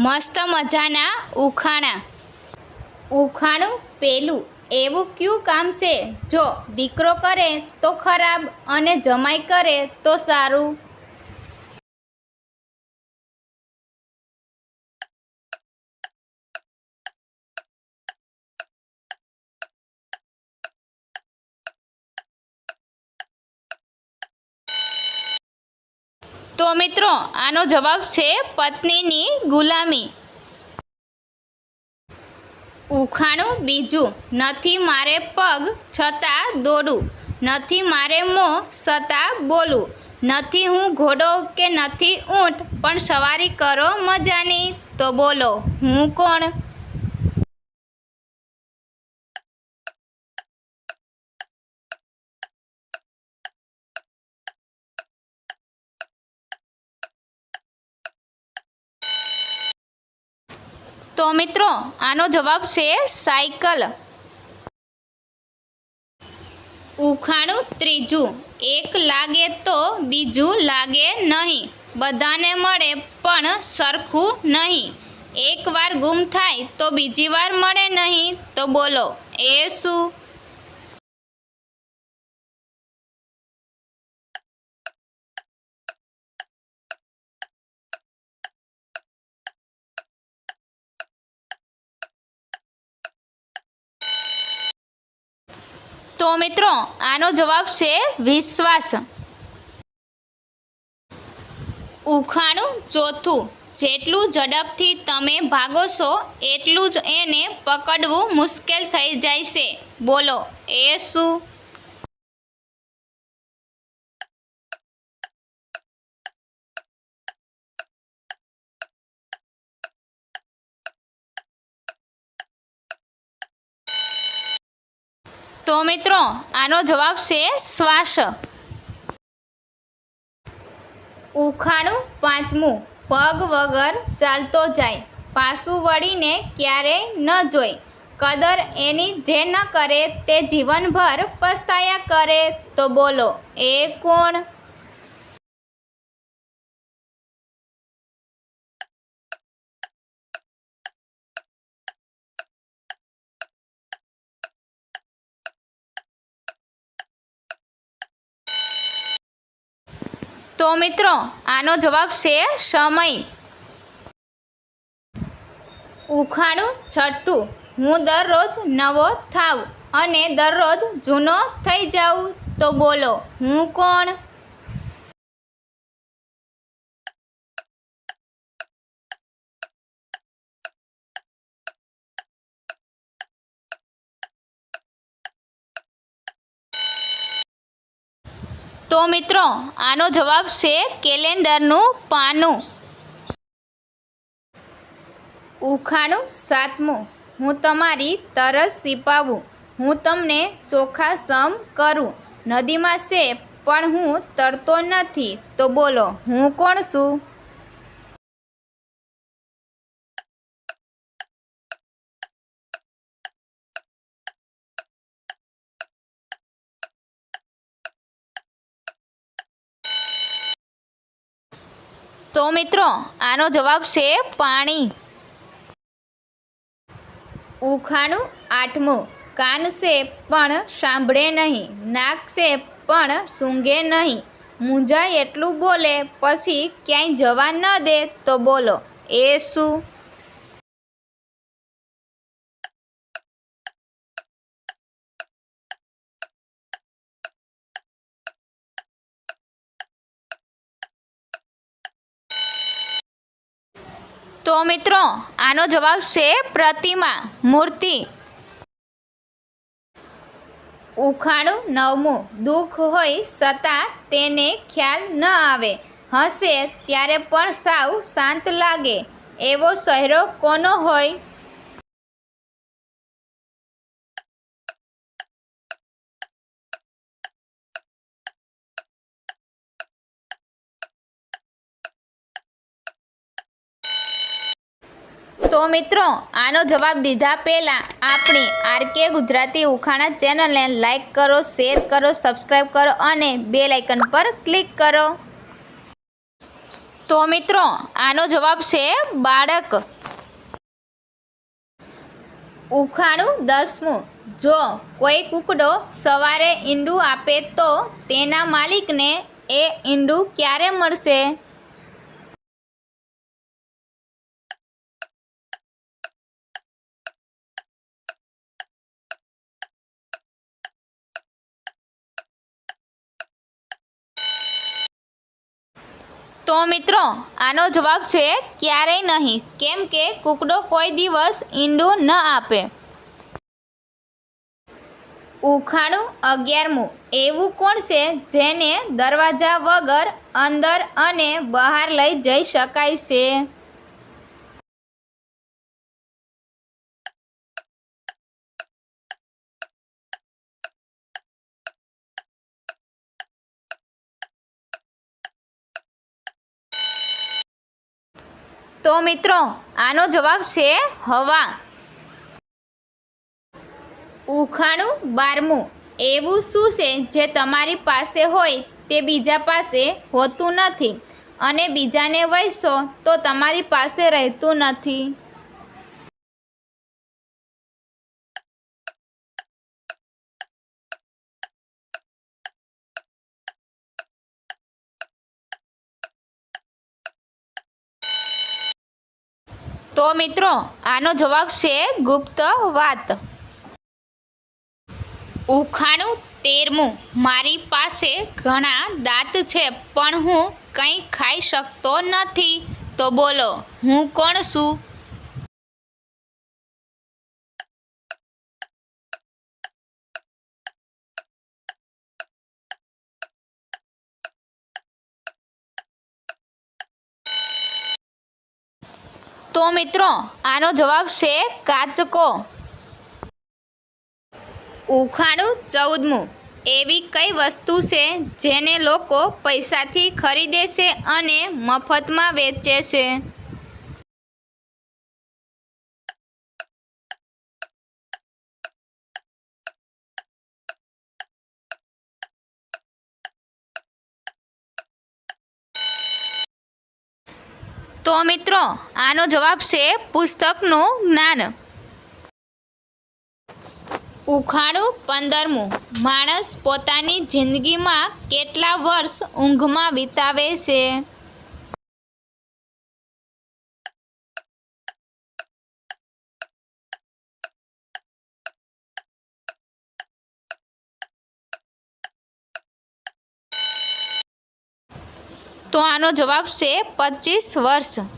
મસ્ત મજાના ઉખાણા. ઉખાણું પેલું. એવું ક્યું કામ છે? જો દીકરો કરે તો ખરાબ અને જમાઈ કરે તો સારું. તો મિત્રો, આનો જવાબ છે પત્નીની ગુલામી. ઉખાણું બીજું, નથી મારે પગ છતાં દોડું, નથી મારે મોં છતાં બોલું, નથી હું ઘોડો કે નથી ઊંટ, પણ સવારી કરો મજાની. તો બોલો, હું કોણ? તો મિત્રો, આનો જવાબ છે સાયકલ. ઉખાણું ત્રીજું. એક લાગે તો બીજું લાગે નહીં. બધાને મળે પણ સરખું નહીં. એકવાર ગુમ થાય તો બીજી વાર મળે નહીં. તો બોલો, એ શું? તો મિત્રો, આનો જવાબ છે વિશ્વાસ. ઉખાણું ચોથું. જેટલું ઝડપથી તમે ભાગો છો, એટલું જ એને પકડવું મુશ્કેલ થઈ જાય છે. બોલો, એ શું? તો મિત્રો, આનો જવાબ છે શ્વાસ. ઉખાણું પાંચમું, પગ વગર ચાલતો જાય પાછું વળીને ક્યારેય ન જોઈ કદર એની જે ન કરે તે જીવનભર પસ્તાયા કરે, તો બોલો, એ કોણ? તો મિત્રો, આનો જવાબ છે સમય. ઉખાણું છઠ્ઠું. હું દરરોજ નવો થાવ અને દરરોજ જૂનો થઈ જાઉં. તો બોલો, હું કોણ? તો મિત્રો, આનો જવાબ છે કેલેન્ડરનું પાનું. ઉખાણું સાતમું. હું તમારી તરસ સિપાવું. હું તમને ચોખા સમ કરું. નદીમાં છે, પણ હું તરતો નથી. તો બોલો, હું કોણ છું? તો મિત્રો, આનો જવાબ છે પાણી. ઉખાણું આઠમું. કાન છે પણ સાંભળે નહીં. નાક છે પણ સૂંઘે નહીં. મૂંઝાય એટલું બોલે, પછી ક્યાંય જવા ન દે તો બોલો, એ શું તો મિત્રો, આનો જવાબ છે પ્રતિમા, મૂર્તિ. ઉખાણું નવમું, દુઃખ હોય છતાં તેને ખ્યાલ ન આવે. હશે ત્યારે પણ સાવ શાંત લાગે. એવો ચહેરો કોનો હોય? તો મિત્રો, આનો જવાબ દીધા પહેલાં આપણી આરકે ગુજરાતી ઉખાણા ચેનલને લાઇક કરો શેર કરો સબસ્ક્રાઈબ કરો અને બે લાઇકન પર ક્લિક કરો. તો મિત્રો, આનો જવાબ છે બાળક. ઉખાણું દસમું. જો કોઈ કૂકડો સવારે ઈંડું આપે તો તેના માલિકને એ ઈંડું ક્યારે મળશે? તો મિત્રો, આનો જવાબ છે ક્યારેય નહીં. કેમ કે કૂકડો કોઈ દિવસ ઈંડું ન આપે. ઉખાણું અગિયારમું. એવું કોણ છે જેને દરવાજા વગર અંદર અને બહાર લઈ જઈ શકાય છે? તો મિત્રો, આનો જવાબ છે હવા. ઉખાણું બારમું. એવું શું છે જે તમારી પાસે હોય તે બીજા પાસે હોતું નથી? અને બીજાને વહેશો તો તમારી પાસે રહેતું નથી. તો મિત્રો, આનો જવાબ છે ગુપ્ત વાત. ઉખાણું તેરમું. મારી પાસે ઘણા દાંત છે, પણ હું કંઈ ખાઈ શકતો નથી. તો બોલો, હું કોણ છું? તો મિત્રો, આનો જવાબ છે કાચકો. ઉખાણું ચૌદમું. એવી કઈ વસ્તુ છે જેને લોકો પૈસાથી ખરીદે છે અને મફતમાં વેચે છે? તો મિત્રો, આનો જવાબ છે પુસ્તકનું જ્ઞાન. ઉખાણું પંદરમું. માણસ પોતાની જિંદગીમાં કેટલા વર્ષ ઊંઘમાં વિતાવે છે? તો આનો જવાબ છે પચીસ વર્ષ.